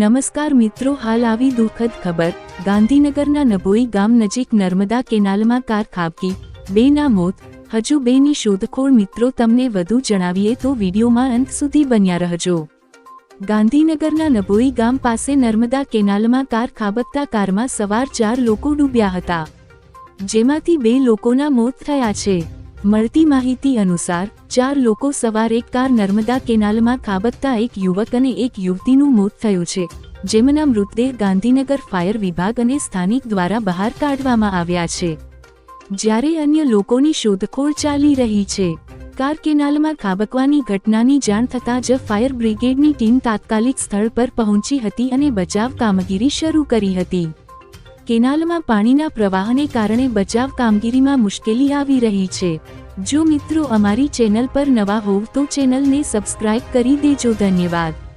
નમસ્કાર મિત્રો, હાલ આવી દુઃખદ ખબર. ગાંધીનગરના નભોઈ ગામ નજીક નર્મદા કેનાલમાં કાર ખાબકી. બેના મોત. હજુ બેની શોધખોળ મિત્રો, તમને વધુ જણાવીએ તો વિડીયોમાં અંત સુધી બન્યા રહેજો. ગાંધીનગરના નભોઈ ગામ પાસે નર્મદા કેનાલમાં કાર ખાબકતા કારમાં સવાર ચાર લોકો ડૂબ્યા હતા. જેમાંથી બે લોકોના મોત થયા છે. મળતી માહિતી અનુસાર, ચાર લોકો સવાર એક કાર નર્મદા કેનાલમાં ખાબકતા એક યુવક અને એક યુવતીનું મોત થયું છે, જેમના મૃતદેહ ગાંધીનગર ફાયર વિભાગ અને સ્થાનિક દ્વારા બહાર કાઢવામાં આવ્યા છે. જ્યારે અન્ય લોકોની શોધખોળ ચાલી રહી છે, કાર કેનાલમાં ખાબકવાની ઘટનાની જાણ થતાં જ ફાયર બ્રિગેડની ટીમ તાત્કાલિક સ્થળ પર પહોંચી હતી અને બચાવ કામગીરી શરૂ કરી હતી. કેનાલમાં પાણીના પ્રવાહને કારણે બચાવ કામગીરીમાં મુશ્કેલી આવી રહી છે. જો મિત્રો અમારી ચેનલ પર નવા હોવ તો ચેનલને સબસ્ક્રાઇબ કરી દેજો. ધન્યવાદ.